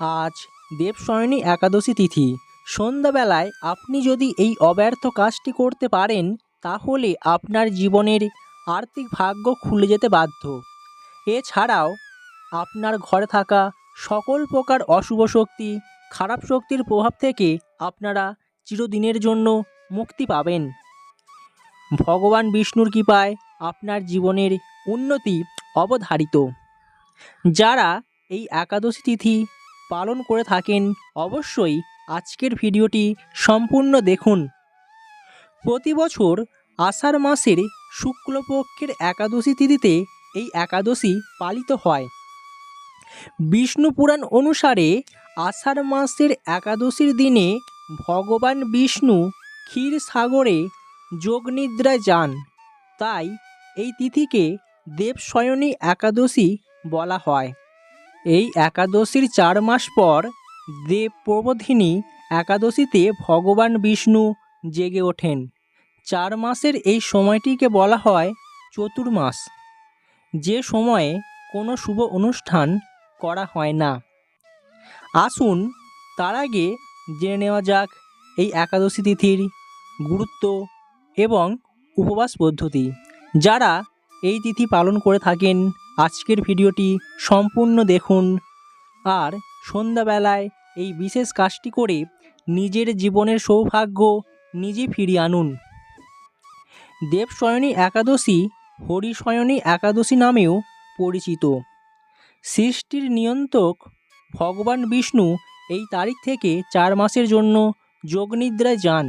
আজ দেবশয়নী একাদশী তিথি। সন্ধ্যাবেলায় আপনি যদি এই অব্যর্থ কাজটি করতে পারেন, তাহলে আপনার জীবনের আর্থিক ভাগ্য খুলে যেতে বাধ্য। এছাড়াও, আপনার ঘরে থাকা সকল প্রকার অশুভ শক্তি, খারাপ শক্তির প্রভাব থেকে আপনারা চিরদিনের জন্য মুক্তি পাবেন। ভগবান বিষ্ণুর কৃপায় আপনার জীবনের উন্নতি অবধারিত। যারা এই একাদশী তিথি পালন করে থাকেন, অবশ্যই আজকের ভিডিওটি সম্পূর্ণ দেখুন। প্রতি বছর আষাঢ় মাসের শুক্লপক্ষের একাদশী তিথিতে এই একাদশী পালিত হয়। বিষ্ণু পুরাণ অনুসারে আষাঢ় মাসের একাদশীর দিনে ভগবান বিষ্ণু ক্ষীর সাগরে যোগনিদ্রায় যান। তাই এই তিথিকে দেবশয়নী একাদশী বলা হয়। এই একাদশীর চার মাস পর দেব প্রবোধিনী একাদশীতে ভগবান বিষ্ণু জেগে ওঠেন। চার মাসের এই সময়টিকে বলা হয় চতুর্মাস। যে সময়ে কোনো শুভ অনুষ্ঠান করা হয় না। আসুন তার আগে জেনে নেওয়া যাক এই একাদশী তিথির গুরুত্ব এবং উপবাস পদ্ধতি। যারা এই তিথি পালন করে থাকেন আজকের ভিডিওটি সম্পূর্ণ দেখুন। আর সন্ধ্যাবেলায় এই বিশেষ কাজটি করে নিজের জীবনের সৌভাগ্য নিজে ফিরিয়ে আনুন। দেবশয়নী একাদশী হরিশয়নী একাদশী নামেও পরিচিত। সৃষ্টির নিয়ন্ত্রক ভগবান বিষ্ণু এই তারিখ থেকে চার মাসের জন্য যোগনিদ্রায় যান।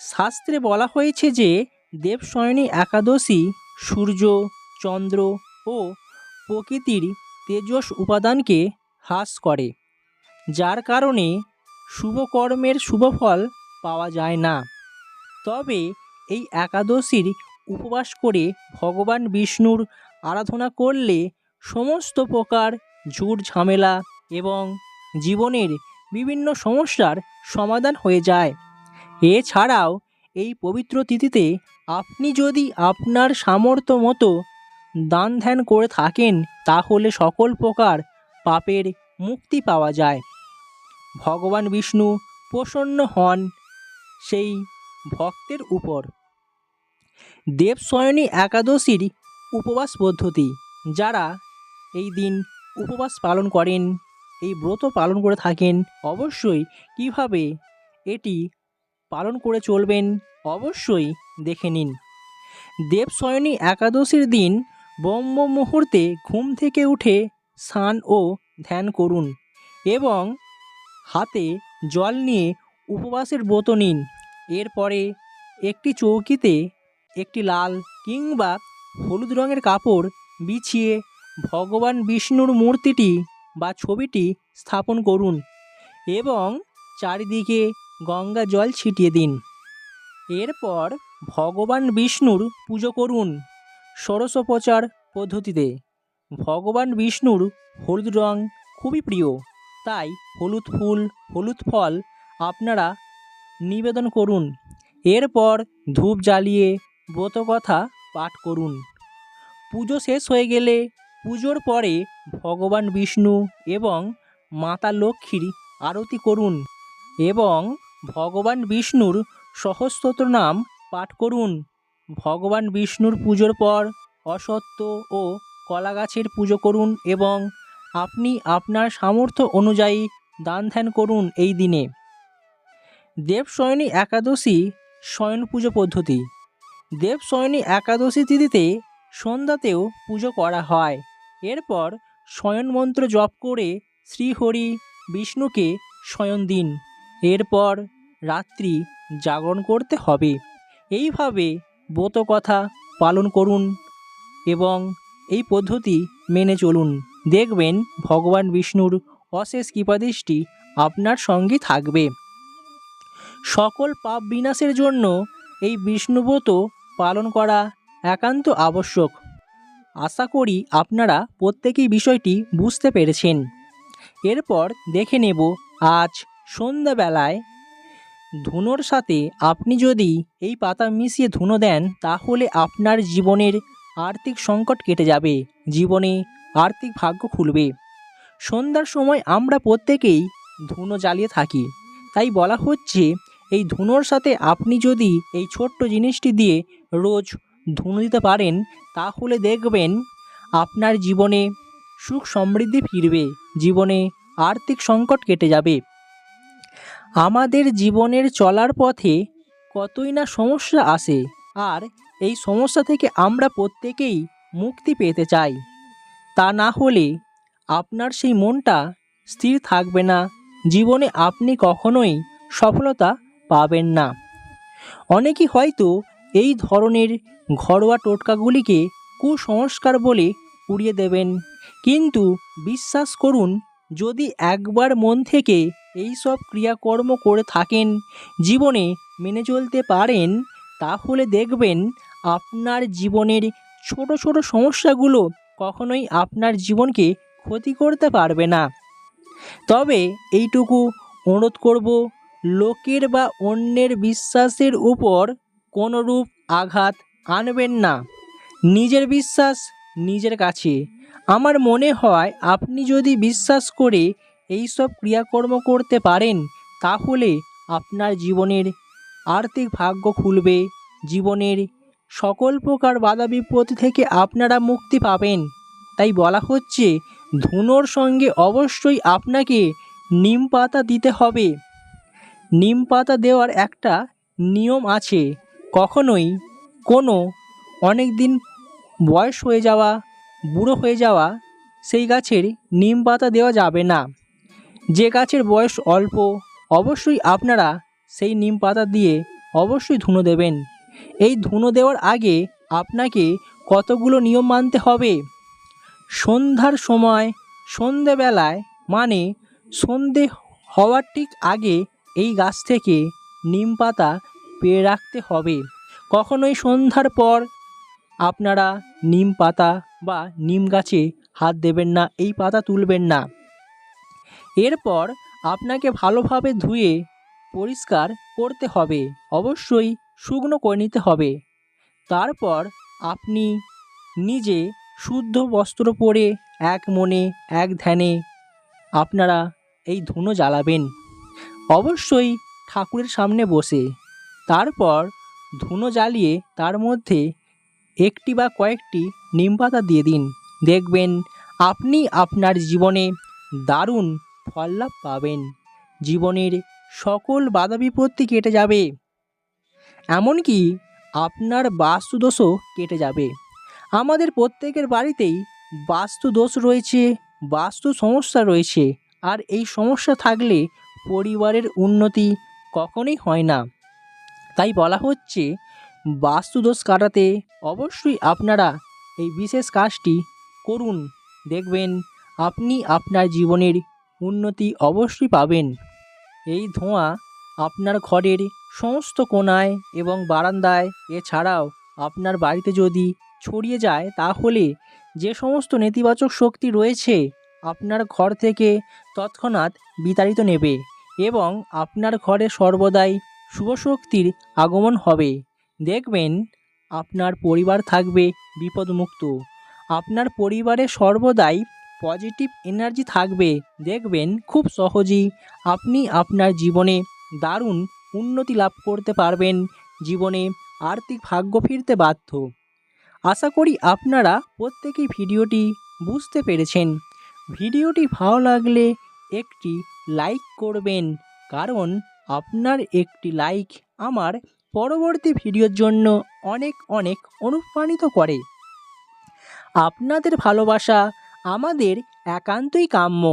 শাস্ত্রে বলা হয়েছে যে দেবশয়নী একাদশী সূর্য, চন্দ্র ও প্রকৃতির তেজস উপাদানকে হ্রাস করে, যার কারণে শুভকর্মের শুভফল পাওয়া যায় না। তবে এই একাদশীর উপবাস করে ভগবান বিষ্ণুর আরাধনা করলে সমস্ত প্রকার ঝুট ঝামেলা এবং জীবনের বিভিন্ন সমস্যার সমাধান হয়ে যায়। এছাড়াও এই পবিত্র তিথিতে আপনি যদি আপনার সামর্থ্য মতো দান ধ্যান করে থাকেন, তাহলে সকল প্রকার পাপের মুক্তি পাওয়া যায়। ভগবান বিষ্ণু প্রসন্ন হন সেই ভক্তের উপর। দেবশয়নী একাদশীর উপবাস পদ্ধতি, যারা এই দিন উপবাস পালন করেন, এই ব্রত পালন করে থাকেন, অবশ্যই কীভাবে এটি পালন করে চলবেন, অবশ্যই দেখে নিন। দেবশয়নী একাদশীর দিন ব্রহ্ম মুহূর্তে ঘুম থেকে উঠে স্নান ও ধ্যান করুন এবং হাতে জল নিয়ে উপবাসের ব্রত নিন। এরপরে একটি চৌকিতে একটি লাল কিংবা হলুদ রঙের কাপড় বিছিয়ে ভগবান বিষ্ণুর মূর্তিটি বা ছবিটি স্থাপন করুন এবং চারিদিকে গঙ্গা জল ছিটিয়ে দিন। এরপর ভগবান বিষ্ণুর পুজো করুন। ষোড়শোপচার পদ্ধতিতে। ভগবান বিষ্ণুর হলুদ রং খুবই প্রিয়। তাই হলুদ ফুল, হলুদ ফল আপনারা নিবেদন করুন। এরপর ধূপ জ্বালিয়ে ব্রতকথা পাঠ করুন। পুজো শেষ হয়ে গেলে পুজোর পরে ভগবান বিষ্ণু এবং মাতা লক্ষ্মীর আরতি করুন এবং ভগবান বিষ্ণুর সহস্রতর নাম পাঠ করুন। ভগবান বিষ্ণুর পুজোর পর অসত্য ও কলা গাছের পুজো করুন এবং আপনি আপনার সামর্থ্য অনুযায়ী দান ধ্যান করুন এই দিনে। দেবশয়নী একাদশী শয়ন পুজো পদ্ধতি। দেবশয়নী একাদশী তিথিতে সন্ধ্যাতেও পুজো করা হয়। এরপর শয়ন মন্ত্র জপ করে শ্রীহরি বিষ্ণুকে শয়ন দিন। এরপর রাত্রি জাগরণ করতে হবে। এইভাবে ব্রত কথা পালন করুন এবং এই পদ্ধতি মেনে চলুন। দেখবেন ভগবান বিষ্ণুর অশেষ কৃপাদৃষ্টি আপনার সঙ্গে থাকবে। সকল পাপ বিনাশের জন্য এই বিষ্ণুব্রত পালন করা একান্ত আবশ্যক। আশা করি আপনারা প্রত্যেকেই বিষয়টি বুঝতে পেরেছেন। এরপর দেখে নেব, আজ সন্ধ্যাবেলায় ধুনোর সাথে আপনি যদি এই পাতা মিশিয়ে ধুনো দেন, তাহলে আপনার জীবনের আর্থিক সংকট কেটে যাবে, জীবনে আর্থিক ভাগ্য খুলবে। সন্ধ্যার সময় আমরা প্রত্যেকেই ধুনো জ্বালিয়ে থাকি। তাই বলা হচ্ছে, এই ধুনোর সাথে আপনি যদি এই ছোট্ট জিনিসটি দিয়ে রোজ ধুনো দিতে পারেন, তাহলে দেখবেন আপনার জীবনে সুখ সমৃদ্ধি ফিরবে, জীবনে আর্থিক সংকট কেটে যাবে। আমাদের জীবনের চলার পথে কতই না সমস্যা আসে, আর এই সমস্যা থেকে আমরা প্রত্যেকেই মুক্তি পেতে চাই। তা না হলে আপনার সেই মনটা স্থির থাকবে না, জীবনে আপনি কখনোই সফলতা পাবেন না। অনেকেই হয়তো এই ধরনের ঘরোয়া টোটকাগুলিকে কুসংস্কার বলে উড়িয়ে দেবেন, কিন্তু বিশ্বাস করুন, যদি একবার মন থেকে এই সব ক্রিয়াকর্ম করে থাকেন, জীবনে মেনে চলতে পারেন, তাহলে দেখবেন আপনার জীবনের ছোট ছোট সমস্যাগুলো কখনোই আপনার জীবনকে ক্ষতি করতে পারবে না। তবে এইটুকু অনুরোধ করব, লোকের বা অন্যের বিশ্বাসের উপর কোনোরূপ আঘাত আনবেন না। নিজের বিশ্বাস নিজের কাছে। আমার মনে হয় আপনি যদি বিশ্বাস করে এই সব ক্রিয়াকর্ম করতে পারেন, তাহলে আপনার জীবনের আর্থিক ভাগ্য খুলবে, জীবনের সকল প্রকার বাধা বিপত্তি থেকে আপনারা মুক্তি পাবেন। তাই বলা হচ্ছে, ধুনোর সঙ্গে অবশ্যই আপনাকে নিম পাতা দিতে হবে। নিম পাতা দেওয়ার একটা নিয়ম আছে, কখনোই কোনো অনেক দিন বয়স হয়ে যাওয়া, বুড়ো হয়ে যাওয়া, সেই গাছের নিম পাতা দেওয়া যাবে না। যে গাছের বয়স অল্প, অবশ্যই আপনারা সেই নিম পাতা দিয়ে অবশ্যই ধুনো দেবেন। এই ধুনো দেওয়ার আগে আপনাকে কতগুলো নিয়ম মানতে হবে? সন্ধ্যার সময়, সন্ধেবেলায় মানে সন্ধে হওয়ার ঠিক আগে এই গাছ থেকে নিম পাতা পেয়ে রাখতে হবে। কখনোই সন্ধ্যার পর আপনারা নিম পাতা বা নিম গাছে হাত দেবেন না, এই পাতা তুলবেন না। এরপর আপনাকে ভালোভাবে ধুয়ে পরিষ্কার করতে হবে। অবশ্যই শুকনো করে নিতে হবে। তারপর আপনি নিজে শুদ্ধ বস্ত্র পরে এক মনে, এক ধ্যানে আপনারা এই ধুনো জ্বালাবেন। অবশ্যই ঠাকুরের সামনে বসে। তারপর ধুনো জ্বালিয়ে তার মধ্যে একটি বা কয়েকটি নিম পাতা দিয়ে দিন। দেখবেন আপনি আপনার জীবনে দারুণ ফল লাভ পাবেন। জীবনের সকল বাধা বিপত্তি কেটে যাবে। এমনকি আপনার বাস্তুদোষও কেটে যাবে। আমাদের প্রত্যেকের বাড়িতেই বাস্তু দোষ রয়েছে, বাস্তু সমস্যা রয়েছে, আর এই সমস্যা থাকলে পরিবারের উন্নতি কখনোই হয় না। তাই বলা হচ্ছে, বাস্তুদোষ কাটাতে অবশ্যই আপনারা এই বিশেষ কাজটি করুন। দেখবেন, আপনি আপনার জীবনের উন্নতি অবশ্যই পাবেন। এই ধোঁয়া আপনার ঘরের সমস্ত কোণায় এবং বারান্দায়, এছাড়াও আপনার বাড়িতে যদি ছড়িয়ে যায়, তাহলে যে সমস্ত নেতিবাচক শক্তি রয়েছে, আপনার ঘর থেকে তৎক্ষণাৎ বিতাড়িত নেবে এবং আপনার ঘরে সর্বদাই শুভ শক্তির আগমন হবে। দেখবেন আপনার পরিবার থাকবে বিপদমুক্ত। আপনার পরিবারে সর্বদাই পজিটিভ এনার্জি থাকবে, দেখবেন খুব সহজেই আপনি আপনার জীবনে দারুণ উন্নতি লাভ করতে পারবেন, জীবনে আর্থিক ভাগ্য ফিরতে বাধ্য। আশা করি আপনারা প্রত্যেকেই ভিডিওটি বুঝতে পেরেছেন। ভিডিওটি ভালো লাগলে একটি লাইক করবেন, কারণ আপনার একটি লাইক আমার পরবর্তী ভিডিওর জন্য অনেক অনেক অনুপ্রাণিত করে। আপনাদের ভালোবাসা আমাদের একান্তই কাম্য।